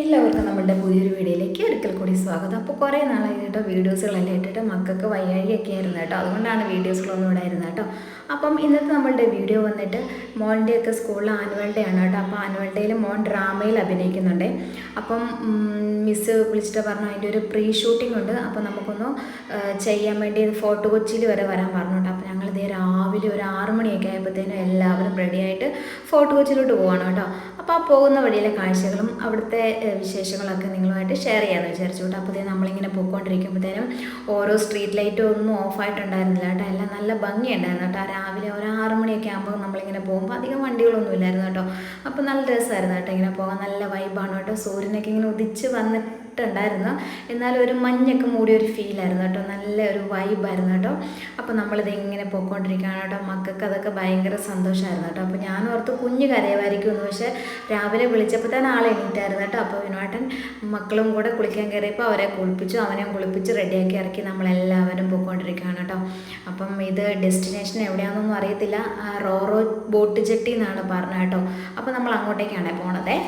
എല്ലാവർക്കും നമ്മുടെ പുതിയൊരു വീഡിയോയിലേക്ക് ഒരിക്കൽ കൂടി സ്വാഗതം. അപ്പോൾ കുറേ നാളായി കേട്ടോ വീഡിയോസുകളെല്ലാം ഇട്ടിട്ട് മക്കൾക്ക് വയ്യാഴിയൊക്കെ ആയിരുന്നു കേട്ടോ. അതുകൊണ്ടാണ് വീഡിയോസുകളൊന്നും ഇടായിരുന്നത് കേട്ടോ. അപ്പം ഇന്നത്തെ നമ്മളുടെ വീഡിയോ വന്നിട്ട് മോന്റെയൊക്കെ സ്കൂളിൽ ആനുവൽ ഡേ ആണ് കേട്ടോ. അപ്പോൾ ആനുവൽ ഡേയിൽ മോൻ ഡ്രാമയിൽ അഭിനയിക്കുന്നുണ്ട്. അപ്പം മിസ് വിളിച്ചിട്ട് പറഞ്ഞു അതിന്റെ ഒരു പ്രീ ഷൂട്ടിംഗ് ഉണ്ട്. അപ്പോൾ നമുക്കൊന്ന് ചെയ്യാൻ വേണ്ടി ഫോട്ടോ കൊച്ചിയിൽ വരെ വരാൻ പറഞ്ഞു കേട്ടോ ഇതേ രാവിലെ ഒരു ആറ് മണിയൊക്കെ ആയപ്പോഴത്തേനും എല്ലാവരും റെഡിയായിട്ട് ഫോട്ടോ കൊച്ചിലോട്ട് പോവാണ് കേട്ടോ. അപ്പോൾ ആ പോകുന്ന വഴിയിലെ കാഴ്ചകളും അവിടുത്തെ വിശേഷങ്ങളൊക്കെ നിങ്ങളുമായിട്ട് ഷെയർ ചെയ്യാമെന്ന് വിചാരിച്ചു കേട്ടോ. അപ്പോൾ നമ്മളിങ്ങനെ പോയിക്കൊണ്ടിരിക്കുമ്പോഴത്തേനും ഓരോ സ്ട്രീറ്റ് ലൈറ്റും ഒന്നും ഓഫായിട്ടുണ്ടായിരുന്നില്ല കേട്ടോ. എല്ലാം നല്ല ഭംഗിയുണ്ടായിരുന്നു കേട്ടോ. രാവിലെ ഒരു ആറ് മണിയൊക്കെ ആകുമ്പോൾ നമ്മളിങ്ങനെ പോകുമ്പോൾ അധികം വണ്ടികളൊന്നും ഇല്ലായിരുന്നു കേട്ടോ. അപ്പോൾ നല്ല രസമായിരുന്നു കേട്ടോ ഇങ്ങനെ പോകാൻ. നല്ല വൈബാണ് കേട്ടോ. സൂര്യനൊക്കെ ഇങ്ങനെ ഉദിച്ച് വന്നിട്ടുണ്ടായിരുന്നു എന്നാലും ഒരു മഞ്ഞൊക്കെ മൂടിയ ഒരു ഫീലായിരുന്നു കേട്ടോ. നല്ല ഒരു വൈബായിരുന്നു കേട്ടോ. അപ്പോൾ നമ്മളിത് ഇങ്ങനെ പോയിക്കൊണ്ടിരിക്കുകയാണ് കേട്ടോ. മക്കൾക്ക് അതൊക്കെ ഭയങ്കര സന്തോഷമായിരുന്നു കേട്ടോ. അപ്പോൾ ഞാൻ ഓർത്ത് കുഞ്ഞ് കരയുമായിരിക്കും എന്ന് പക്ഷേ രാവിലെ വിളിച്ചപ്പോൾ തന്നെ ആളെ എണീറ്റായിരുന്നു കേട്ടോ. അപ്പോൾ വിനോട്ടൻ മക്കളും കൂടെ കുളിക്കാൻ കയറിയപ്പോൾ അവരെ കുളിപ്പിച്ചു. അവനെ കുളിപ്പിച്ച് റെഡിയാക്കി ഇറക്കി നമ്മളെല്ലാവരും പോയിക്കൊണ്ടിരിക്കുകയാണ് കേട്ടോ. അപ്പം ഇത് ഡെസ്റ്റിനേഷൻ എവിടെയാണെന്നൊന്നും അറിയത്തില്ല. റോറോ ബോട്ട് ജെട്ടി എന്നാണ് പറഞ്ഞത് കേട്ടോ. അപ്പോൾ നമ്മൾ അങ്ങോട്ടേക്കാണ് പോണതേ.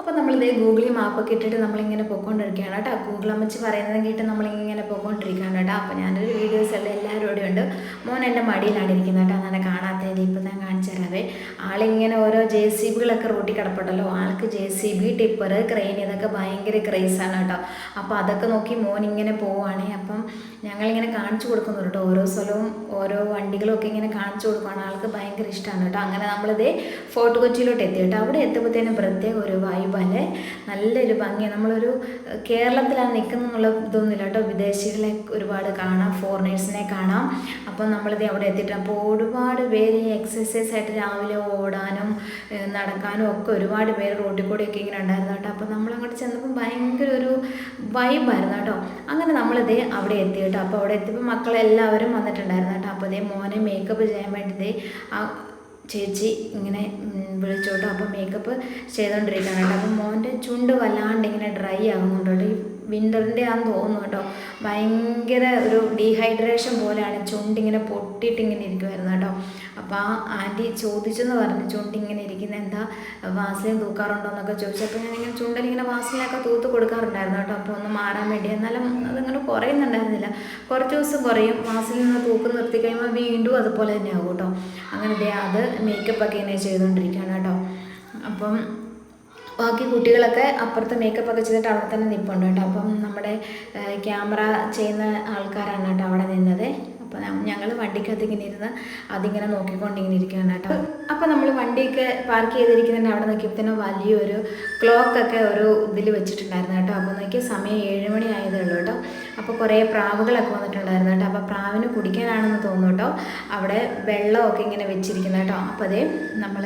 അപ്പോൾ നമ്മളിത് ഗൂഗിളിൽ മാപ്പൊക്കെ ഇട്ടിട്ട് നമ്മളിങ്ങനെ പോയിക്കൊണ്ടിരിക്കുകയാണ് കേട്ടോ. ഗൂഗിൾ അമ്മച്ച് പറയുന്നത് കേട്ട് നമ്മളിങ്ങനെ പോയിക്കൊണ്ടിരിക്കുകയാണ് കേട്ടോ. അപ്പോൾ ഞാനൊരു വീഡിയോസ് എല്ലാം എല്ലാവരും ഇവിടെ ഉണ്ട്. മോൻ എന്റെ മടിയിലാണ് ഇരിക്കുന്നത് കേട്ടോ. അങ്ങനെ കാണാത്തതിൽ ഇപ്പം ഞാൻ കാണിച്ചു തരാവേ ആളിങ്ങനെ ഓരോ ജെ സി ബികളൊക്കെ റൂട്ടി കിടപ്പുണ്ടല്ലോ. ആൾക്ക് J C B tipper crane ഇതൊക്കെ ഭയങ്കര ക്രേസാണ് കേട്ടോ. അപ്പോൾ അതൊക്കെ നോക്കി മോൻ ഇങ്ങനെ പോവുകയാണ് അപ്പം ഞങ്ങളിങ്ങനെ കാണിച്ചു കൊടുക്കുന്നു കേട്ടോ. ഓരോ സ്ഥലവും ഓരോ വണ്ടികളും ഒക്കെ ഇങ്ങനെ കാണിച്ചു കൊടുക്കുകയാണ്. ആൾക്ക് ഭയങ്കര ഇഷ്ടമാണ് കേട്ടോ. അങ്ങനെ നമ്മളിത് ഫോർട്ട് കൊച്ചിയിലോട്ട് എത്തി കേട്ടോ. അവിടെ എത്തുമ്പോഴത്തേനും പ്രത്യേക ഒരു വൈബല്ലേ നല്ലൊരു ഭംഗിയാണ് നമ്മളൊരു കേരളത്തിലാണ് കേരളത്തിലാണ് എന്നുള്ള ഇതൊന്നുമില്ല കേട്ടോ. വിദേശികളെ ഒരുപാട് കാണാം. ഫോറിനേഴ്സിനെ കാണാം. അപ്പം നമ്മളിത് അവിടെ എത്തിയിട്ട് അപ്പോൾ ഒരുപാട് പേര് ഈ എക്സസൈസ് ആയിട്ട് രാവിലെ ഓടാനും നടക്കാനും ഒക്കെ ഒരുപാട് പേര് റോഡിൽ കൂടെയൊക്കെ ഇങ്ങനെ ഉണ്ടായിരുന്നു കേട്ടോ. അപ്പോൾ നമ്മളങ്ങോട്ട് ചെന്നപ്പോൾ ഭയങ്കര ഒരു വൈബായിരുന്നു കേട്ടോ അങ്ങനെ നമ്മളിതേ അവിടെ എത്തി കേട്ടോ. അപ്പോൾ അവിടെ എത്തിയപ്പോൾ മക്കളെല്ലാവരും വന്നിട്ടുണ്ടായിരുന്നു കേട്ടോ. അപ്പോൾ ഇതേ മോനെ മേക്കപ്പ് ചെയ്യാൻ വേണ്ടി ആ ചേച്ചി ഇങ്ങനെ വിളിച്ചോട്ടോ അപ്പോൾ മേക്കപ്പ് ചെയ്തുകൊണ്ടിരിക്കുകയാണ് കേട്ടോ. അപ്പോൾ മോന്റെ ചുണ്ട് വല്ലാണ്ട് ഇങ്ങനെ ഡ്രൈ ആകുന്നുണ്ട് കേട്ടോ വിന്ററിന്റെ ആണെന്ന് തോന്നുന്നു കേട്ടോ. ഭയങ്കര ഒരു ഡീഹൈഡ്രേഷൻ പോലെയാണ്. ചുണ്ടിങ്ങനെ പൊട്ടിയിട്ട് ഇങ്ങനെ ഇരിക്കുമായിരുന്നു കേട്ടോ. അപ്പോൾ ആ ആന്റി ചോദിച്ചെന്ന് പറഞ്ഞു ചുണ്ടിങ്ങനെ ഇരിക്കുന്ന എന്താ? വാസലിൻ തൂക്കാറുണ്ടോ? എന്നൊക്കെ ചോദിച്ചപ്പോൾ ഞാനിങ്ങനെ ചുണ്ടലിങ്ങനെ വാസലിനൊക്കെ തൂത്ത് കൊടുക്കാറുണ്ടായിരുന്നു കേട്ടോ. അപ്പോൾ ഒന്ന് മാറാൻ വേണ്ടി. എന്നാലും അതിങ്ങനെ കുറയുന്നുണ്ടായിരുന്നില്ല. കുറച്ച് ദിവസം കുറയും. വാസലിൽ നിന്ന് തൂക്ക് നിർത്തി കഴിയുമ്പോൾ വീണ്ടും അതുപോലെ തന്നെ ആകും കേട്ടോ. അങ്ങനെ അത് മേക്കപ്പ് ഒക്കെ ഇങ്ങനെ ചെയ്തുകൊണ്ടിരിക്കുകയാണ് കേട്ടോ. അപ്പം ബാക്കി കുട്ടികളൊക്കെ അപ്പുറത്ത് മേക്കപ്പ് ഒക്കെ ചെയ്തിട്ട് അവിടെ തന്നെ നിൽപ്പുണ്ട് കേട്ടോ. അപ്പം നമ്മുടെ ക്യാമറ ചെയ്യുന്ന ആൾക്കാരാണ് കേട്ടോ അവിടെ നിന്നത്. അപ്പോൾ ഞങ്ങൾ വണ്ടിക്കകത്ത് ഇങ്ങനെ ഇരുന്ന് അതിങ്ങനെ നോക്കിക്കൊണ്ട് ഇങ്ങനെ ഇരിക്കുകയാണ് കേട്ടോ. അപ്പോൾ നമ്മൾ വണ്ടിയൊക്കെ പാർക്ക് ചെയ്തിരിക്കുന്നതിന്റെ അവിടെ നോക്കിയപ്പോഴത്തേനും വലിയൊരു ക്ലോക്കൊക്കെ ഒരു ഇതിൽ വെച്ചിട്ടുണ്ടായിരുന്നു കേട്ടോ. അപ്പോൾ നോക്കിയാൽ സമയം ഏഴ് മണി ആയതേ ഉള്ളൂ കേട്ടോ. അപ്പോൾ കുറേ പ്രാവുകളൊക്കെ വന്നിട്ടുണ്ടായിരുന്നു കേട്ടോ. അപ്പോൾ പ്രാവിന് കുടിക്കാനാണെന്ന് തോന്നുന്നു കേട്ടോ അവിടെ വെള്ളമൊക്കെ ഇങ്ങനെ വെച്ചിരിക്കുന്നത് കേട്ടോ. അപ്പോൾ അതേ നമ്മൾ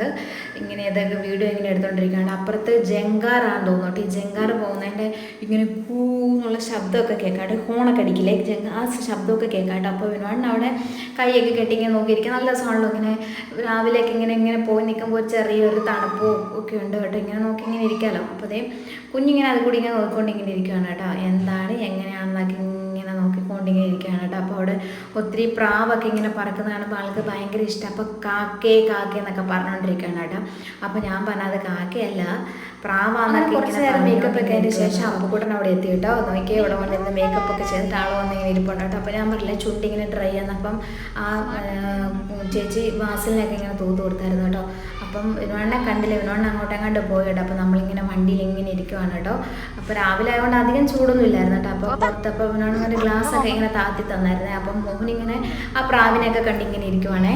ഇങ്ങനെ ഇതൊക്കെ വീഡിയോ ഇങ്ങനെ എടുത്തുകൊണ്ടിരിക്കുകയാണ് അപ്പുറത്ത് ജങ്കാറാണെന്ന് തോന്നുന്നു കേട്ടോ. ഈ ജങ്കാർ പോകുന്നതിന്റെ ഇങ്ങനെ കൂ എന്നുള്ള ശബ്ദമൊക്കെ കേൾക്കാട്ട് ഹോണൊക്കെ അടിക്കില്ലേ? ജങ്ക ആ ശബ്ദമൊക്കെ കേൾക്കാട്ടോ അപ്പോൾ വിനോദൻ അവിടെ കൈയൊക്കെ കെട്ടി ഇങ്ങനെ നോക്കിയിരിക്കുക നല്ല സൗണ്ടിലും ഇങ്ങനെ രാവിലെയൊക്കെ ഇങ്ങനെ ഇങ്ങനെ പോയി നിൽക്കുമ്പോൾ ചെറിയൊരു തണുപ്പോ ഒക്കെ ഉണ്ട് കേട്ടോ. ഇങ്ങനെ നോക്കി ഇങ്ങനെ ഇരിക്കാമല്ലോ അപ്പോൾ അതേ കുഞ്ഞിങ്ങനെ അത് കൂടി ഇങ്ങനെ നോക്കിക്കൊണ്ട് ഇങ്ങനെ ഇരിക്കുകയാണ് കേട്ടോ. എന്താണ് എങ്ങനെയാണെന്നൊക്കെ ഇങ്ങനെ നോക്കിക്കൊണ്ട് ഇങ്ങനെ ഇരിക്കുകയാണ് കേട്ടോ. അപ്പോൾ അവിടെ ഒത്തിരി പ്രാവൊക്കെ ഇങ്ങനെ പറക്കുന്ന കാണുമ്പോൾ ആൾക്ക് ഭയങ്കര ഇഷ്ടം. അപ്പോൾ കാക്കേ കാക്കേ എന്നൊക്കെ പറഞ്ഞുകൊണ്ടിരിക്കുകയാണ് കേട്ടോ. അപ്പോൾ ഞാൻ പറഞ്ഞത് കാക്കയല്ല പ്രാവാന്നൊക്കെ കുറച്ച് നേരം മേക്കപ്പ് ഒക്കെ അതിന് ശേഷം അപ്പുകൂട്ടൻ അവിടെ എത്തി കേട്ടോ. നോക്കിയേ ഇവിടെ വന്നിരുന്ന് മേക്കപ്പ് ഒക്കെ ചെയ്തിട്ട് ആൾ വന്ന് ഇങ്ങനെ ഇരിപ്പുണ്ട് കേട്ടോ. അപ്പോൾ ഞാൻ പറഞ്ഞില്ല ചുണ്ട് ഇങ്ങനെ ഡ്രൈ ആന്നപ്പം ആ, ചേച്ചി വാസലിനൊക്കെ ഇങ്ങനെ തൂത്ത് കൊടുത്തായിരുന്നു കേട്ടോ. അപ്പം വിനോണ്ണെ കണ്ടില്ല? വിനോണ്ണ അങ്ങോട്ടെങ്ങാണ്ട് പോയി കേട്ടോ അപ്പോൾ നമ്മളിങ്ങനെ വണ്ടിയിൽ ഇങ്ങനെ ഇരിക്കുവാണ് കേട്ടോ. അപ്പോൾ രാവിലെ ആയതുകൊണ്ട് അധികം ചൂടൊന്നും ഇല്ലായിരുന്നു കേട്ടോ. അപ്പോൾ പുറത്തപ്പോൾ വിനോണ്ണ ഒരു ഗ്ലാസ് ഒക്കെ ഇങ്ങനെ താത്തി തന്നായിരുന്നേ. അപ്പം മോഹൻ ഇങ്ങനെ ആ പ്രാവിനെയൊക്കെ കണ്ടിങ്ങനെ ഇരിക്കുവാണേ.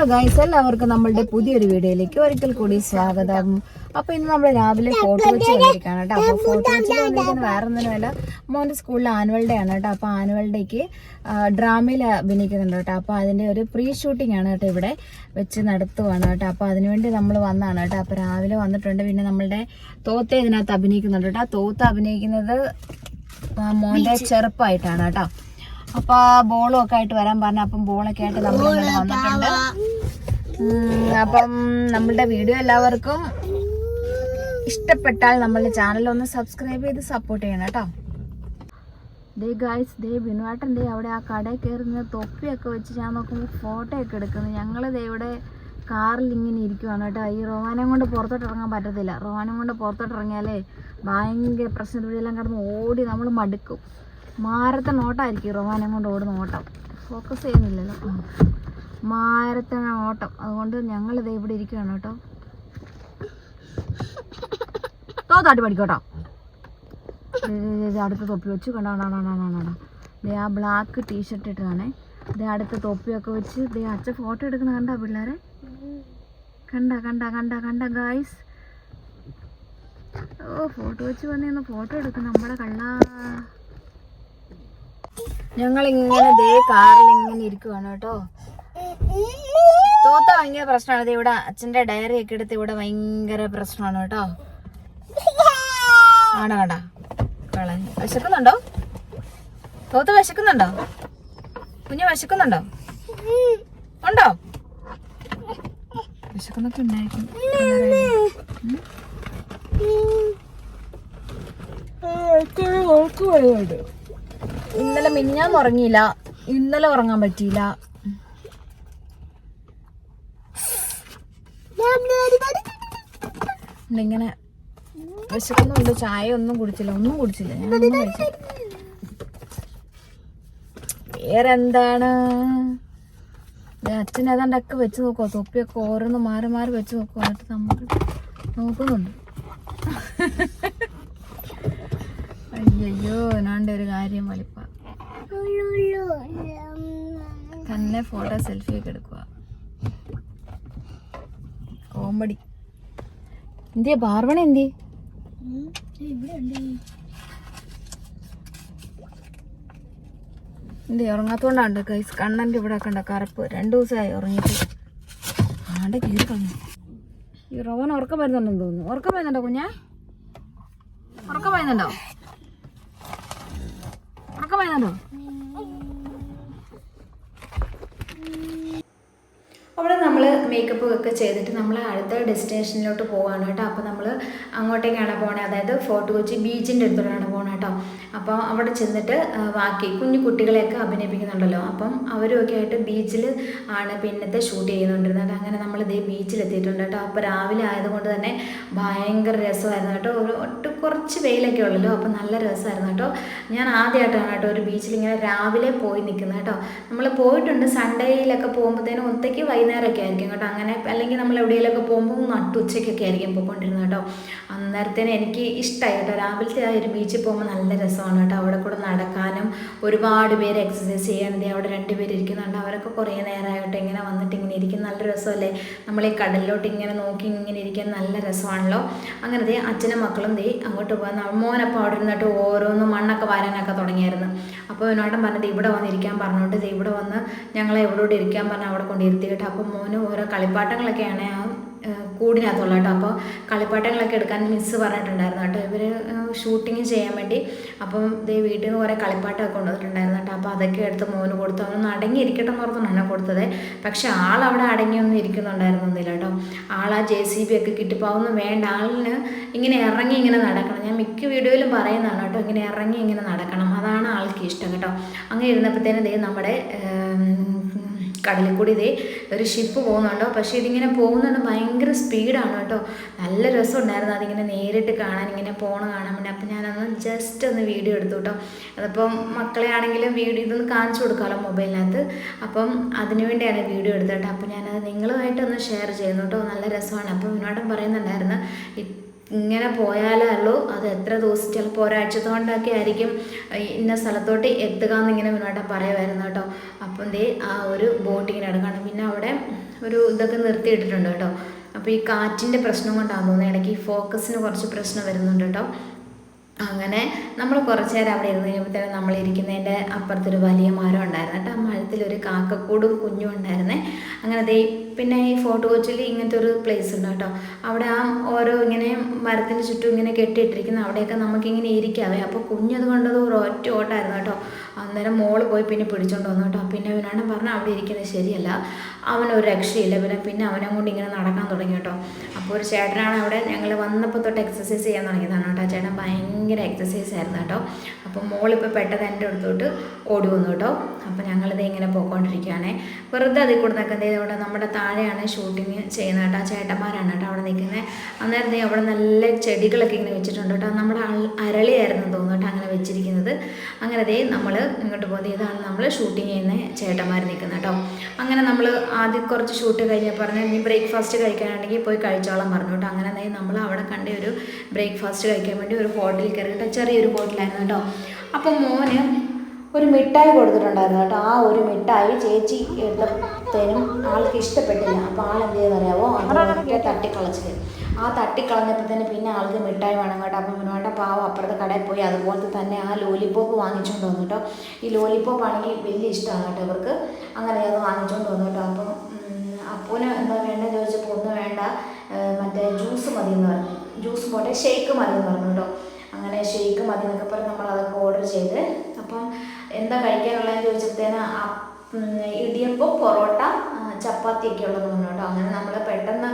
ഹലോ ഗൈസ് എല്ലാവർക്കും നമ്മളുടെ പുതിയൊരു വീഡിയോയിലേക്ക് ഒരിക്കൽ കൂടി സ്വാഗതം. അപ്പൊ ഇന്ന് നമ്മൾ രാവിലെ ഫോട്ടോ വെച്ച് വന്നിരിക്കുകയാണ് കേട്ടോ. അപ്പൊ ഫോട്ടോ വെച്ച് വന്നിരിക്കുന്നത് വേറെ ഒന്നുമല്ല മോന്റെ സ്കൂളിൽ ആനുവൽ ഡേ ആണ് കേട്ടോ. അപ്പൊ ആനുവൽ ഡേക്ക് ഡ്രാമയിൽ അഭിനയിക്കുന്നുണ്ട് കേട്ടോ. അപ്പൊ അതിന്റെ ഒരു പ്രീ ഷൂട്ടിംഗ് ആണ് കേട്ടോ ഇവിടെ വെച്ച് നടത്തുവാണ് കേട്ടോ. അപ്പൊ അതിനുവേണ്ടി നമ്മൾ വന്നാണ് കേട്ടോ. അപ്പൊ രാവിലെ വന്നിട്ടുണ്ട്. പിന്നെ നമ്മളുടെ തോത്ത ഇതിനകത്ത് അഭിനയിക്കുന്നുണ്ട് കേട്ടോ. തോത്ത അഭിനയിക്കുന്നത് മോന്റെ ചെറുപ്പമായിട്ടാണ് കേട്ടോ. അപ്പൊ ബോളും ഒക്കെ ആയിട്ട് വരാൻ പറഞ്ഞ അപ്പം ബോളൊക്കെ ആയിട്ട് നമ്മൾ വന്നിട്ടുണ്ട്. അപ്പം നമ്മളുടെ വീഡിയോ എല്ലാവർക്കും ഇഷ്ടപ്പെട്ടാൽ നമ്മളുടെ ചാനൽ ഒന്ന് സബ്സ്ക്രൈബ് ചെയ്ത് സപ്പോർട്ട് ചെയ്യണം കേട്ടോ. ദേ ഗായ്സ് ദേ ബിനുവാട്ടൻ ദേ അവിടെ ആ കടയിൽ കയറുന്ന തൊപ്പിയൊക്കെ വെച്ച് ഞാൻ നോക്കുമ്പോൾ ഫോട്ടോ ഒക്കെ എടുക്കുന്നത് ഞങ്ങൾ ദേ ഇവിടെ കാറിൽ ഇങ്ങനെ ഇരിക്കുവാണ് കേട്ടോ. ഈ റോവാനം കൊണ്ട് പുറത്തോട്ട് ഇറങ്ങാൻ പറ്റത്തില്ല. റോവാനം കൊണ്ട് പുറത്തോട്ട് ഇറങ്ങിയാലേ ഭയങ്കര പ്രശ്നം. എല്ലാം കിടന്ന് ഓടി നമ്മൾ മടുക്കും. മാരത്തെ ഓട്ടമായിരിക്കും റൊമാനം കൊണ്ട് ഓടുന്ന ഓട്ടം. ഫോക്കസ് ചെയ്യുന്നില്ലല്ലോ. മാരത്തൺ മാരത്തെ ഓട്ടം. അതുകൊണ്ട് ഞങ്ങളിത് ഇവിടെ ഇരിക്കുകയാണ് കേട്ടോ. തോത്താട്ടി പഠിക്കോട്ടോ. അടുത്ത തൊപ്പി വെച്ച്. കണ്ടോ? കണ്ടോ കണ്ടോ കണ്ടോ കണ്ടോ. ദേ ആ ബ്ലാക്ക് ടീഷർട്ട് ഇട്ടതാണേ. ദേ അടുത്ത തൊപ്പിയൊക്കെ വെച്ച് ദേ അച്ഛൻ ഫോട്ടോ എടുക്കുന്ന കണ്ട പിള്ളേരെ? കണ്ട കണ്ട കണ്ട കണ്ട ഗായ്സ് ഓ ഫോട്ടോ വെച്ച് വന്നിരുന്ന ഫോട്ടോ എടുക്കുന്ന. നമ്മുടെ കള്ള. ഞങ്ങൾ ഇങ്ങനെ ദേ കാറിൽ ഇങ്ങനെ ഇരിക്കുവാണ് കേട്ടോ. തോത്ത ഭയങ്കര പ്രശ്നമാണ്. ഇവിടെ അച്ഛന്റെ ഡയറി ഒക്കെ എടുത്ത് ഇവിടെ ഭയങ്കര പ്രശ്നമാണ് കേട്ടോ. ആണോ കണ്ടാ? കളഞ്ഞു. വിശക്കുന്നുണ്ടോ? തോത്ത് വിശക്കുന്നുണ്ടോ? കുഞ്ഞ് വിശക്കുന്നുണ്ടോ? ഉണ്ടോ? വിശക്കുന്നൊക്കെ ഉണ്ടായിരിക്കും. ഉം. ഇന്നലെ മിനിഞ്ഞാൻ ഉറങ്ങിയില്ല. ഇന്നലെ ഉറങ്ങാൻ പറ്റിയില്ല. ഇങ്ങനെ വിശക്കുന്നുണ്ട്. ചായ ഒന്നും കുടിച്ചില്ല. ഒന്നും കുടിച്ചില്ല വേറെന്താണ്? അച്ഛൻ ഏതാണ്ട് ഒക്കെ വെച്ച് നോക്കുക തൊപ്പിയൊക്കെ ഓരോന്ന് മാറി മാറി വെച്ച് നോക്കുക എന്നിട്ട് നമുക്ക് നോക്കുന്നുണ്ട്. അയ്യോ എന്നാണ്ട് ഒരു കാര്യം വലിപ്പ. തന്നെ ഫോട്ടോ സെൽഫി ഒക്കെ എടുക്കുക കോമഡി. എന്തിയ പാർവണ എന്തി എന്തി ഉറങ്ങാത്തോണ്ടാണ്ട് കൈസ് കണ്ണന്റെ ഇവിടെ കണ്ട കറുപ്പ് രണ്ടു ദിവസമായി ഉറങ്ങിയിട്ട്. ആണ്ട് കീറി കളഞ്ഞു. ഈ റോവൻ ഉറക്കം വരുന്നുണ്ടെന്ന് തോന്നുന്നു. ഉറക്കം വരുന്നുണ്ടോ കുഞ്ഞാ? ഉറക്കം വരുന്നുണ്ടോ? ഉറക്കം അവിടെ നമ്മൾ മേക്കപ്പ് ഒക്കെ ചെയ്തിട്ട് നമ്മൾ അടുത്ത ഡെസ്റ്റിനേഷനിലോട്ട് പോവാണ് കേട്ടോ. അപ്പോൾ നമ്മൾ അങ്ങോട്ടേക്കാണ് പോകണേ അതായത് ഫോർട്ട് കൊച്ചി ബീച്ചിന്റെ അടുത്തോട്ടാണ് പോകണം കേട്ടോ. അപ്പോൾ അവിടെ ചെന്നിട്ട് ബാക്കി കുഞ്ഞു കുട്ടികളെയൊക്കെ അഭിനയിപ്പിക്കുന്നുണ്ടല്ലോ. അപ്പം അവരുമൊക്കെ ആയിട്ട് ബീച്ചിൽ ആണ് പിന്നത്തെ ഷൂട്ട് ചെയ്യുന്നുണ്ടിരുന്നത്. അങ്ങനെ നമ്മൾ ഇതേ ബീച്ചിലെത്തിയിട്ടുണ്ട് കേട്ടോ. അപ്പോൾ രാവിലെ ആയതുകൊണ്ട് തന്നെ ഭയങ്കര രസമായിരുന്നു കേട്ടോ. ഒരു ഒട്ട് കുറച്ച് വെയിലൊക്കെ ഉള്ളല്ലോ. അപ്പോൾ നല്ല രസമായിരുന്നു കേട്ടോ. ഞാൻ ആദ്യമായിട്ടാണ് കേട്ടോ ഒരു ബീച്ചിൽ ഇങ്ങനെ രാവിലെ പോയി നിൽക്കുന്നത് കേട്ടോ. നമ്മൾ പോയിട്ടുണ്ട് സൺഡേയിലൊക്കെ പോകുമ്പോഴത്തേനും ഒറ്റയ്ക്ക് വൈകുന്നേരമൊക്കെ ആയിരിക്കും കേട്ടോ. അങ്ങനെ അല്ലെങ്കിൽ നമ്മൾ എവിടെയെങ്കിലുമൊക്കെ പോകുമ്പോൾ നട്ടുച്ചയ്ക്കൊക്കെ ആയിരിക്കും പോയിക്കൊണ്ടിരുന്നത് കേട്ടോ. അന്നേരത്തേന് എനിക്ക് ഇഷ്ടമായി കേട്ടോ. രാവിലത്തെ ആ ഒരു ബീച്ചിൽ പോകുമ്പോൾ നല്ല രസമാണ് കേട്ടോ. അവിടെ കൂടെ നടക്കാനും ഒരുപാട് പേര് എക്സസൈസ് ചെയ്യാനുണ്ട് അവിടെ രണ്ട് പേര് ഇരിക്കുന്നുണ്ട്. അവരൊക്കെ കുറേ നേരമായിട്ട് ഇങ്ങനെ വന്നിട്ട് ഇങ്ങനെ ഇരിക്കും. നല്ല രസമല്ലേ? നമ്മൾ ഈ കടലിലോട്ട് ഇങ്ങനെ നോക്കി ഇങ്ങനെ ഇരിക്കാൻ നല്ല രസമാണല്ലോ. അങ്ങനെ ദേ അച്ഛനും മക്കളും ദേ അങ്ങോട്ട് പോകാൻ മോനപ്പോൾ അവിടെ ഇരുന്നിട്ട് ഓരോന്ന് മണ്ണൊക്കെ വാരാനൊക്കെ തുടങ്ങിയായിരുന്നു. അപ്പോൾ എന്നോട്ടം പറഞ്ഞത് ഇവിടെ വന്നിരിക്കാൻ പറഞ്ഞുകൊണ്ട് ദേ ഇവിടെ വന്ന് ഞങ്ങളെ എവിടെ ഇരിക്കാൻ പറഞ്ഞാൽ അവിടെ കൊണ്ടിരുത്തി കേട്ടോ. അപ്പോൾ മോന് ഓരോ കളിപ്പാട്ടങ്ങളൊക്കെയാണ് കൂടിനകത്തുള്ള കേട്ടോ. അപ്പോൾ കളിപ്പാട്ടങ്ങളൊക്കെ എടുക്കാൻ മിസ്സ് പറഞ്ഞിട്ടുണ്ടായിരുന്നു കേട്ടോ. ഇവർ ഷൂട്ടിങ് ചെയ്യാൻ വേണ്ടി അപ്പം ഇതേ വീട്ടിൽ നിന്ന് കുറേ കളിപ്പാട്ടമൊക്കെ കൊണ്ടുവന്നിട്ടുണ്ടായിരുന്നു കേട്ടോ. അപ്പോൾ അതൊക്കെ എടുത്ത് മോന് കൊടുത്തു. അവനൊന്ന് അടങ്ങിയിരിക്കട്ടെ എന്ന് ഓർത്താണ് കൊടുത്തത്. പക്ഷെ ആൾ അവിടെ അടങ്ങിയൊന്നും ഇരിക്കുന്നുണ്ടായിരുന്നില്ല കേട്ടോ. ആൾ ആ ജെ സി ബി ഒക്കെ കിട്ടിപ്പോകുന്നു. വേണ്ട ആളിന് ഇങ്ങനെ ഇറങ്ങി ഇങ്ങനെ നടക്കണം. ഞാൻ മിക്ക വീഡിയോയിലും പറയുന്നതാണ് കേട്ടോ. ഇങ്ങനെ ഇറങ്ങി ഇങ്ങനെ നടക്കണം. അതാണ് ആൾക്ക് ഇഷ്ടം കേട്ടോ. അങ്ങനെ ഇരുന്നപ്പോഴത്തേനും ദേ നമ്മുടെ കടലിൽ കൂടി ഇതേ ഒരു ഷിപ്പ് പോകുന്നുണ്ടോ? പക്ഷേ ഇതിങ്ങനെ പോകുന്നുണ്ട് ഭയങ്കര സ്പീഡാണ് കേട്ടോ. നല്ല രസമുണ്ടായിരുന്നു അതിങ്ങനെ നേരിട്ട് കാണാൻ ഇങ്ങനെ പോണ കാണാൻ. വേണ്ടി അപ്പം ഞാനൊന്ന് ജസ്റ്റ് ഒന്ന് വീഡിയോ എടുത്തു കേട്ടോ. അതിപ്പം മക്കളെ ആണെങ്കിലും വീഡിയോ ഇതൊന്ന് കാണിച്ചു കൊടുക്കാമല്ലോ മൊബൈലിനകത്ത് അപ്പം അതിനു വേണ്ടിയാണ് വീഡിയോ എടുത്തത് കേട്ടോ. അപ്പം ഞാനത് നിങ്ങളുമായിട്ടൊന്ന് ഷെയർ ചെയ്യുന്നു കേട്ടോ. നല്ല രസമാണ്. അപ്പം വിനോദം പറയുന്നുണ്ടായിരുന്നു "ഇ- ഇങ്ങനെ പോയാലേ ഉള്ളൂ. അത് എത്ര ദിവസം ചിലപ്പോൾ ഒരാഴ്ചത്തോണ്ടൊക്കെ ആയിരിക്കും ഇന്ന സ്ഥലത്തോട്ട് എത്തുക എന്നിങ്ങനെ മുന്നോട്ട് പറയുമായിരുന്നു കേട്ടോ. അപ്പം ദേ ആ ഒരു ബോട്ടിങ്ങിന് എടുക്കണം. പിന്നെ അവിടെ ഒരു ഇതൊക്കെ നിർത്തിയിട്ടിട്ടുണ്ട് കേട്ടോ. അപ്പോൾ ഈ കാറ്റിന്റെ പ്രശ്നം കൊണ്ടാണ് തോന്നുന്നത് ഇടയ്ക്ക് ഫോക്കസിന് കുറച്ച് പ്രശ്നം വരുന്നുണ്ട് കേട്ടോ. അങ്ങനെ നമ്മൾ കുറച്ച് നേരം അവിടെ ഇരുന്ന് കഴിയുമ്പോഴത്തേനും നമ്മൾ ഇരിക്കുന്നതിന്റെ അപ്പുറത്തൊരു വലിയ മരം ഉണ്ടായിരുന്നു കേട്ടോ. ആ മരത്തിലൊരു കാക്കക്കൂടും കുഞ്ഞും ഉണ്ടായിരുന്നേ. അങ്ങനെ ദേ പിന്നെ ഈ ഫോർട്ട് കൊച്ചിയിൽ ഇങ്ങനത്തെ ഒരു പ്ലേസ് ഉണ്ട് കേട്ടോ. അവിടെ ആ ഓരോ ഇങ്ങനെ മരത്തിന് ചുറ്റും ഇങ്ങനെ കെട്ടിയിട്ടിരിക്കുന്ന അവിടെയൊക്കെ നമുക്കിങ്ങനെ ഇരിക്കാവേ. അപ്പോൾ കുഞ്ഞത് കൊണ്ടത് ഒരു ഒറ്റ ഓട്ടായിരുന്നു കേട്ടോ. അന്നേരം മോൾ പോയി പിന്നെ പിടിച്ചോണ്ട് വന്നു കേട്ടോ. പിന്നെ അവനാണ് പറഞ്ഞാൽ അവിടെ ഇരിക്കുന്നത് ശരിയല്ല. അവനൊരു രക്ഷയില്ല. പിന്നെ പിന്നെ അവനെ കൊണ്ട് ഇങ്ങനെ നടക്കാൻ തുടങ്ങി കേട്ടോ. അപ്പോൾ ഒരു ചേട്ടനാണ് അവിടെ ഞങ്ങൾ വന്നപ്പോൾ തൊട്ട് എക്സസൈസ് ചെയ്യാൻ തുടങ്ങിയതാണ് കേട്ടോ. ചേട്ടൻ ഭയങ്കര എക്സസൈസ് ആയിരുന്നു കേട്ടോ. അപ്പോൾ മോളിപ്പോൾ പെട്ടെന്ന് എന്റെ അടുത്തോട്ട് ഓടി വന്നു കേട്ടോ. അപ്പോൾ ഞങ്ങളിത് ഇങ്ങനെ പോയിക്കൊണ്ടിരിക്കുകയാണേ. വെറുതെ അതിൽ കൂടെ നിൽക്കുന്നത് ഇവിടെ നമ്മുടെ താഴെയാണ് ഷൂട്ടിങ് ചെയ്യുന്നത് കേട്ടോ. ചേട്ടന്മാരാണ് കേട്ടോ അവിടെ നിൽക്കുന്നത് അന്നേരം അവിടെ നല്ല ചെടികളൊക്കെ ഇങ്ങനെ വെച്ചിട്ടുണ്ട് കേട്ടോ. നമ്മുടെ അരളിയായിരുന്നു തോന്നുന്നു കേട്ടോ അങ്ങനെ വെച്ചിരിക്കുന്നത്. അങ്ങനെ ദേ നമ്മൾ ഇങ്ങോട്ട് പോകുന്നത്. ഇതാണ് നമ്മൾ ഷൂട്ടിങ് ചെയ്യുന്ന ചേട്ടന്മാർ നിൽക്കുന്നത് കേട്ടോ. അങ്ങനെ നമ്മൾ ആദ്യം കുറച്ച് ഷൂട്ട് കഴിഞ്ഞാൽ പറഞ്ഞു ഇനി ബ്രേക്ക്ഫാസ്റ്റ് കഴിക്കാനാണെങ്കിൽ പോയി കഴിച്ചോളാം പറഞ്ഞു കേട്ടോ. അങ്ങനെ നേ നമ്മൾ അവിടെ കണ്ട ഒരു ബ്രേക്ക്ഫാസ്റ്റ് കഴിക്കാൻ വേണ്ടി ഒരു ഹോട്ടലിൽ കയറി കേട്ടോ ചെറിയൊരു ഹോട്ടലായിരുന്നു കേട്ടോ. അപ്പോൾ മോന് ഒരു മിഠായി കൊടുത്തിട്ടുണ്ടായിരുന്നു കേട്ടോ. ആ ഒരു മിഠായി ചേച്ചി എടുത്തേനും ആൾക്ക് ഇഷ്ടപ്പെട്ടില്ല. അപ്പോൾ ആൾ എന്ത് ചെയ്തെന്ന് അറിയാവോ? അത് തട്ടിക്കളച്ചില്ല തട്ടിക്കളച്ചിൽ. ആ തട്ടിക്കളഞ്ഞപ്പോഴത്തേന് പിന്നെ ആൾക്ക് മിഠായി വേണം കേട്ടോ. അപ്പം മുന്നോട്ട് പാവം അപ്പുറത്തെ കടയിൽ പോയി അതുപോലത്തെ തന്നെ ആ ലോലിപോപ്പ് വാങ്ങിച്ചുകൊണ്ട് വന്നു കേട്ടോ. ഈ ലോലിപോപ്പ് ആണെങ്കിൽ വലിയ ഇഷ്ടമാണ് കേട്ടോ ഇവർക്ക്. അങ്ങനെ അത് വാങ്ങിച്ചുകൊണ്ട് വന്നു കേട്ടോ. അപ്പം അപ്പൂന് എന്താ വേണ്ട ചോദിച്ചപ്പോൾ ഒന്നും വേണ്ട. മറ്റേ ജ്യൂസ് മതി എന്ന് പറഞ്ഞു. ജ്യൂസ് പോട്ടെ ഷേക്ക് മതി എന്ന് പറഞ്ഞു കേട്ടോ. അങ്ങനെ ഷേക്ക് മതി എന്നൊക്കെ പറഞ്ഞ് നമ്മൾ അതൊക്കെ ഓർഡർ ചെയ്ത്. അപ്പം എന്താ കഴിക്കാനുള്ളതെന്ന് ചോദിച്ചപ്പോഴത്തേന് ഇടിയപ്പം പൊറോട്ട ചപ്പാത്തിയൊക്കെ ഉള്ളതെന്ന് പറഞ്ഞു കേട്ടോ. അങ്ങനെ നമ്മൾ പെട്ടെന്ന്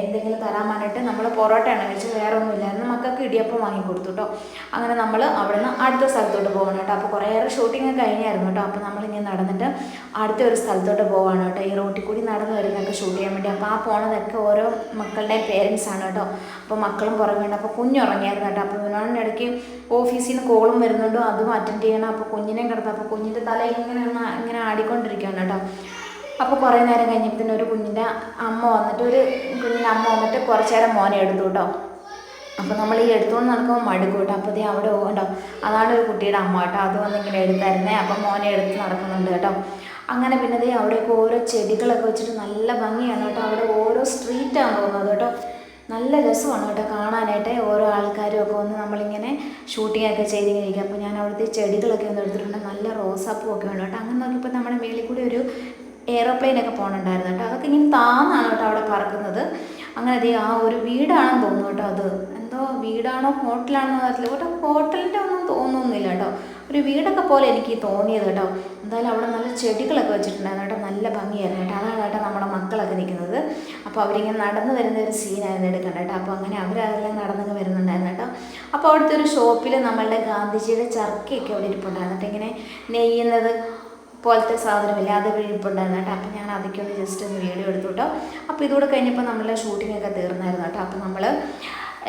എന്തെങ്കിലും തരാൻ പറഞ്ഞിട്ട് നമ്മൾ പൊറോട്ടയാണ് കഴിച്ചത് വേറെ ഒന്നും ഇല്ലായിരുന്നു മക്കൾക്ക് ഇടിയപ്പം വാങ്ങി കൊടുത്തു കേട്ടോ അങ്ങനെ നമ്മൾ അവിടെ നിന്ന് അടുത്ത സ്ഥലത്തോട്ട് പോകണം കേട്ടോ അപ്പോൾ കുറേ ഏറെ ഷൂട്ടിങ് കഴിഞ്ഞായിരുന്നു കേട്ടോ അപ്പോൾ നമ്മളിങ്ങനെ നടന്നിട്ട് അടുത്ത ഒരു സ്ഥലത്തോട്ട് പോവാണ് കേട്ടോ ഈ റോട്ടിൽ കൂടി നടന്ന് വരുന്നതൊക്കെ ഷൂട്ട് ചെയ്യാൻ വേണ്ടി. അപ്പോൾ ആ പോണതൊക്കെ ഓരോ മക്കളുടെയും പേരൻസ് ആണ് കേട്ടോ അപ്പോൾ മക്കളും പുറമേ ഉണ്ട് അപ്പോൾ കുഞ്ഞുറങ്ങിയായിരുന്നു കേട്ടോ അപ്പോൾ വിനോദിന്റെ ഇടയ്ക്ക് ഓഫീസിൽ നിന്ന് കോളും വരുന്നുണ്ടോ. അതും അറ്റൻഡ് ചെയ്യണം. അപ്പോൾ കുഞ്ഞിനെ കിടത്താം. അപ്പോൾ കുഞ്ഞിന്റെ തല ഇങ്ങനെ ഇങ്ങനെ ആടിക്കൊണ്ടിരിക്കുകയാണ് കേട്ടോ അപ്പോൾ കുറേ നേരം കഴിഞ്ഞപ്പോൾ ഒരു കുഞ്ഞിന്റെ അമ്മ വന്നിട്ട് ഒരു കുഞ്ഞിന്റെ അമ്മ വന്നിട്ട് കുറച്ച് നേരം മോനെ എടുത്തു കേട്ടോ. അപ്പോൾ നമ്മൾ ഈ എടുത്തുകൊണ്ട് നടക്കുമ്പോൾ മടുക്കും കേട്ടോ. അപ്പോൾ ദേ അവിടെ ഉണ്ടോ? അതാണ് ഒരു കുട്ടിയുടെ അമ്മ കേട്ടോ. അത് വന്നിങ്ങനെ എടുത്തായിരുന്നേ. അപ്പം മോനെ എടുത്ത് നടക്കുന്നുണ്ട് കേട്ടോ. അങ്ങനെ പിന്നെ ദേ അവിടെയൊക്കെ ഓരോ ചെടികളൊക്കെ വെച്ചിട്ട് നല്ല ഭംഗിയാണ് കേട്ടോ. അവിടെ ഓരോ സ്ട്രീറ്റാണ് തോന്നുന്നത് കേട്ടോ. നല്ല രസമാണ് കേട്ടോ കാണാനായിട്ട്. ഓരോ ആൾക്കാരും ഒക്കെ വന്ന് നമ്മളിങ്ങനെ ഷൂട്ടിങ്ങൊക്കെ ചെയ്തിങ്ങനെ ഇരിക്കും. അപ്പോൾ ഞാൻ അവിടുത്തെ ചെടികളൊക്കെ ഒന്ന് എടുത്തിട്ടുണ്ട്. നല്ല റോസാപ്പൂ ഒക്കെ ഉണ്ട് കേട്ടോ. അങ്ങനെ നോക്കിയപ്പോൾ നമ്മുടെ മേളിൽ കൂടി ഒരു എയറോപ്ലെയിൻ ഒക്കെ പോകണുണ്ടായിരുന്നു കേട്ടോ. അതൊക്കെ ഇങ്ങനെ താന്നാണ് കേട്ടോ അവിടെ പറക്കുന്നത്. അങ്ങനെ ദേ ആ ഒരു വീടാണെന്ന് തോന്നുന്നു കേട്ടോ അത്. എന്തോ വീടാണോ ഹോട്ടലാണോ അറിയില്ല കേട്ടോ ഹോട്ടലിന്റെ ഒന്നും തോന്നുന്നില്ല കേട്ടോ. ഒരു വീടൊക്കെ പോലെ എനിക്ക് തോന്നിയത് കേട്ടോ. എന്തായാലും അവിടെ നല്ല ചെടികളൊക്കെ വെച്ചിട്ടുണ്ടായിരുന്നു കേട്ടോ. നല്ല ഭംഗിയായിരുന്നു കേട്ടോ. അതാണ് കേട്ടോ നമ്മുടെ മക്കളൊക്കെ നിൽക്കുന്നത്. അപ്പോൾ അവരിങ്ങനെ നടന്നു വരുന്ന ഒരു സീനായിരുന്നു എടുക്കേണ്ടത് കേട്ടോ. അപ്പോൾ അങ്ങനെ അവരതെല്ലാം നടന്നൊക്കെ വരുന്നുണ്ടായിരുന്നു കേട്ടോ. അപ്പോൾ അവിടുത്തെ ഒരു ഷോപ്പിൽ നമ്മളുടെ ഗാന്ധിജിയുടെ ചർക്കയൊക്കെ അവിടെ ഇരിപ്പുണ്ടായിരുന്നു. കേട്ടോ ഇങ്ങനെ നെയ്യുന്നത് പോലത്തെ സാധനമില്ല. അത് ഇരിപ്പുണ്ടായിരുന്നു കേട്ടോ അപ്പോൾ ഞാൻ അതൊക്കെ ഒന്ന് ജസ്റ്റ് ഒന്ന് വീഡിയോ എടുത്തു കേട്ടോ അപ്പോൾ ഇതുകൂടെ കഴിഞ്ഞപ്പോൾ നമ്മളെ ഷൂട്ടിംഗ് ഒക്കെ തീർന്നായിരുന്നു കേട്ടോ അപ്പോൾ നമ്മൾ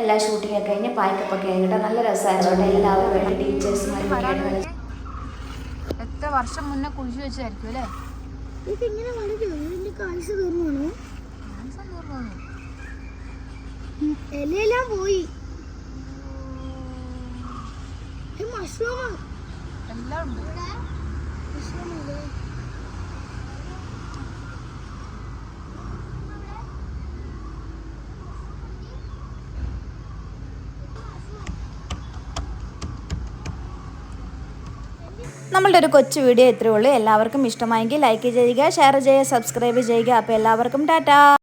എല്ലാ ഷൂട്ടിംഗ് ഒക്കെ കഴിഞ്ഞ് പായ്ക്കപ്പൊക്കെ ആയി കേട്ടോ നല്ല രസമായിരുന്നു കേട്ടോ എല്ലാവരും വേണ്ടി ടീച്ചേഴ്സുമാരും എത്ര വർഷം മുന്നേ കുഴിച്ചു വെച്ചായിരിക്കും അല്ലേ? ഇതെങ്ങനെ ഇലയെല്ലാം പോയി. മഷ്റൂമാ എല്ലാം ഉണ്ട്. നമ്മളുടെ ഒരു കൊച്ചു വീഡിയോ ഇത്രയേ ഉള്ളൂ. എല്ലാവർക്കും ഇഷ്ടമായെങ്കിൽ ലൈക്ക് ചെയ്യുക ഷെയർ ചെയ്യുക സബ്സ്ക്രൈബ് ചെയ്യുക. അപ്പോൾ എല്ലാവർക്കും ടാറ്റാ.